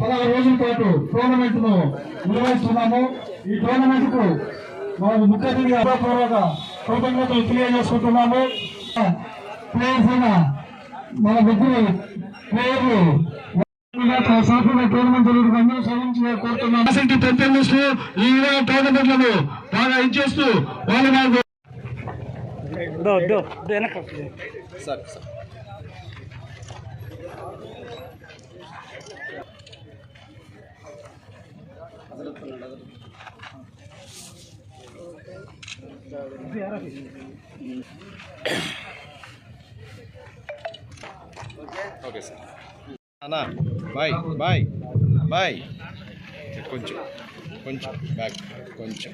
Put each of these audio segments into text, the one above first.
పదహారు రోజుల పాటు టోర్నమెంట్ను నిర్వహిస్తున్నాము. ఈ టోర్నమెంట్కు మనం ముఖ్య అతిథి పూర్వక కృతజ్ఞతలు తెలియజేసుకుంటున్నాము. ప్లేయర్స్ అయిన మన ముగ్గురు ప్లేయర్లు సాఫ్ట్వేర్ టోర్నమెంట్ జరుగుతుంది. సాధించి కోరుతున్నాం. ఫెసిలిటీ పెంపొందిస్తూ ఈ విధంగా టోర్నమెంట్లను బాగా ఇచ్చేస్తూ వాళ్ళు నాకు ఓకే సార్ అన్నా బాయ్ బాయ్ బాయ్ కొంచెం కొంచెం బ్యాక్ కొంచెం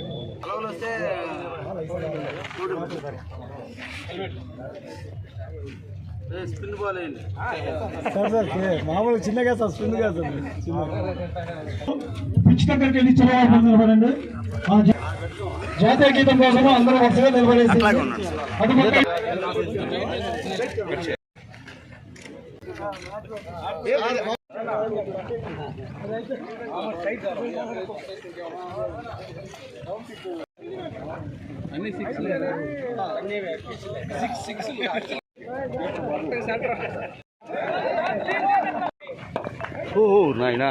స్పిన్ బాల్ వేయండి. మామూలు చిన్నగా సార్ స్పిన్ కాదు పిచ్ దగ్గరికి వెళ్ళి చిన్నగా నిలబడండి. జాతీయ గీతం కోసం అందరూ వరుసగా నిలబడేసి అటు పక్క- నాయనా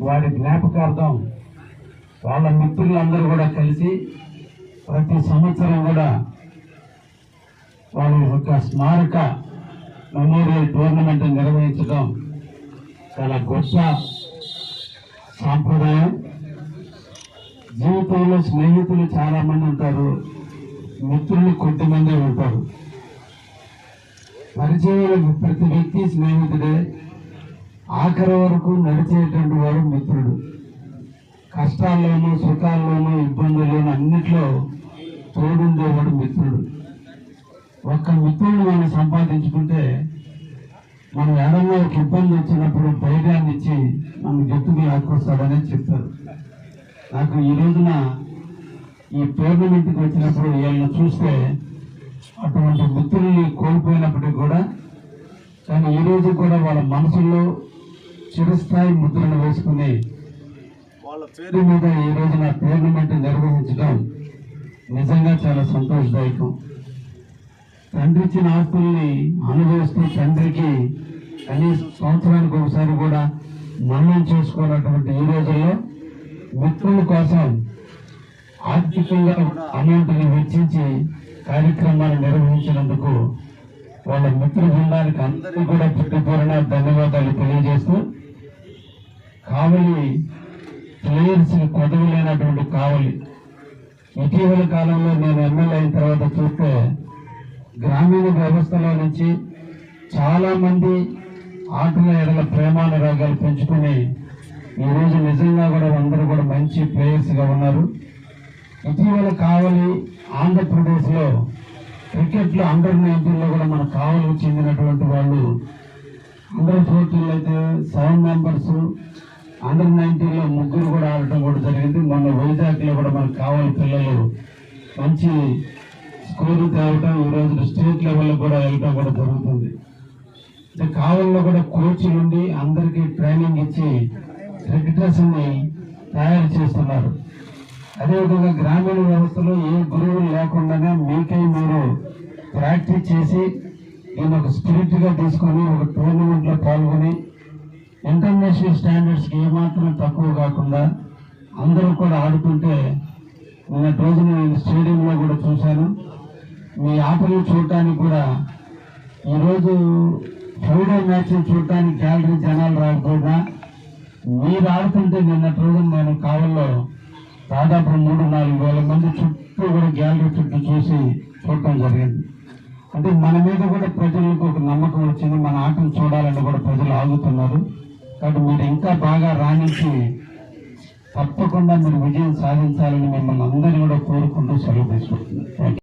వారి జ్ఞాపకార్థం వాళ్ళ మిత్రులందరూ కూడా కలిసి ప్రతి సంవత్సరం కూడా వాళ్ళ యొక్క స్మారక మెమోరియల్ టోర్నమెంట్ నిర్వహించడం చాలా గొప్ప సాంప్రదాయం. జీవితంలో స్నేహితులు చాలా మంది ఉంటారు. మిత్రులు కొద్దిమంది ఉంటారు. పరిచయం ప్రతి వ్యక్తి స్నేహితుడే. ఆఖరి వరకు నడిచేటువంటి వాడు మిత్రుడు. కష్టాల్లోనూ సుఖాల్లోనూ ఇబ్బందుల్లోనూ అన్నిట్లో తోడుండేవాడు మిత్రుడు. ఒక్క మిత్రుడు మనం సంపాదించుకుంటే మనం ఎడంలో ఒక ఇబ్బంది వచ్చినప్పుడు ధైర్యాన్ని ఇచ్చి మనం గట్టిగా ఆకొస్తాడని చెప్తారు నాకు ఈ రోజున ఈ టోర్నమెంట్కి వచ్చినప్పుడు వీళ్ళని చూస్తే అటువంటి మిత్రుల్ని కోల్పోయినప్పటికీ కూడా కానీ ఈ రోజు కూడా వాళ్ళ మనసుల్లో చిరస్థాయి ముద్రను వేసుకుని వాళ్ళ పేరు మీద ఈ రోజున టోర్నమెంట్ నిర్వహించడం నిజంగా చాలా సంతోషదాయకం. తండ్రి ఇచ్చిన ఆస్తుల్ని అనుభవిస్తూ తండ్రికి కనీసం సంవత్సరానికి ఒకసారి కూడా మనం చేసుకున్నటువంటి ఈ రోజుల్లో మిత్రుల కోసం ఆర్థికంగా అమౌంట్ని వెచ్చించి కార్యక్రమాలు నిర్వహించినందుకు వాళ్ళ మిత్ర బృందానికి అందరికీ కూడా పుట్టిపూరణ ధన్యవాదాలు తెలియజేస్తూ కావలి ప్లేయర్స్ కొదవలేనటువంటి కావలి. ఇటీవల కాలంలో నేను ఎమ్మెల్యే అయిన తర్వాత చూస్తే గ్రామీణ వ్యవస్థలో నుంచి చాలామంది ఆటల ఎడల ప్రేమానురాగాలు పెంచుకుని ఈరోజు నిజంగా కూడా అందరూ కూడా మంచి ప్లేయర్స్గా ఉన్నారు. ఇటీవల కావలి ఆంధ్రప్రదేశ్లో క్రికెట్లో అండర్ నైన్టీన్లో కూడా మన కావలికి చెందినటువంటి వాళ్ళు అండర్ ఫోర్టీన్లో అయితే సెవెన్ మెంబర్స్ అండర్ నైన్టీన్లో ముగ్గురు కూడా ఆడటం కూడా జరిగింది. మొన్న వైజాగ్లో కూడా మనకు కావాలి పిల్లలు మంచి స్కోరు తేవటం ఈ రోజు స్టేట్ లెవెల్లో కూడా వెళ్ళటం కూడా జరుగుతుంది. కావల్లో కూడా కోచ్లు ఉండి అందరికీ ట్రైనింగ్ ఇచ్చి క్రికెటర్స్ని తయారు చేస్తున్నారు. అదేవిధంగా గ్రామీణ వ్యవస్థలో ఏ గురువులు లేకుండా మీకై మీరు ప్రాక్టీస్ చేసి దీన్ని ఒక స్పిరిట్గా తీసుకొని ఒక టోర్నమెంట్లో పాల్గొని ఇంటర్నేషనల్ స్టాండర్డ్స్కి ఏమాత్రం తక్కువ కాకుండా అందరూ కూడా ఆడుతుంటే నిన్నటి రోజున నేను స్టేడియంలో కూడా చూశాను. మీ ఆటలు చూడటానికి కూడా ఈరోజు ఫ్రైడే మ్యాచ్ చూడటానికి గ్యాలరీ జనాలు రాకపోయినా మీరు ఆడుతుంటే నిన్నటి రోజున నేను కావల్లో దాదాపు మూడు నాలుగు వేల మంది చుట్టూ కూడా గ్యాలరీ చుట్టూ చూసి చూడటం జరిగింది. అంటే మన మీద కూడా ప్రజలకు ఒక నమ్మకం వచ్చింది. మన ఆటను చూడాలని కూడా ప్రజలు ఆగుతున్నారు. కాబట్టి మీరు ఇంకా బాగా రాణించి తప్పకుండా మీరు విజయం సాధించాలని మిమ్మల్ని అందరినీ కూడా కోరుకుంటూ సెలవు తీసుకుంటున్నాను.